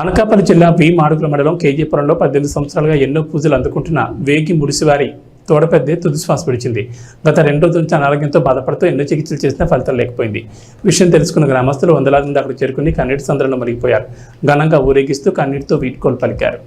అనకాపల్లి జిల్లా వి మాడుగుల మండలం కేజీపురంలో పద్దెనిమిది సంవత్సరాలుగా ఎన్నో పూజలు అందుకుంటున్న వేగి ముడిసివారి తోడపెద్దే తుది శ్వాస విడిచింది. గత రెండు రోజుల నుంచి అనారోగ్యంతో బాధపడుతూ ఎన్నో చికిత్సలు చేసినా ఫలితం లేకపోయింది. విషయం తెలుసుకున్న గ్రామస్తులు వందలాది మంది అక్కడ చేరుకుని కన్నీటి సందర్భంలో మరిగిపోయారు ఘనంగా ఊరేగిస్తూ కన్నీటితో వీడ్కోలు పలికారు.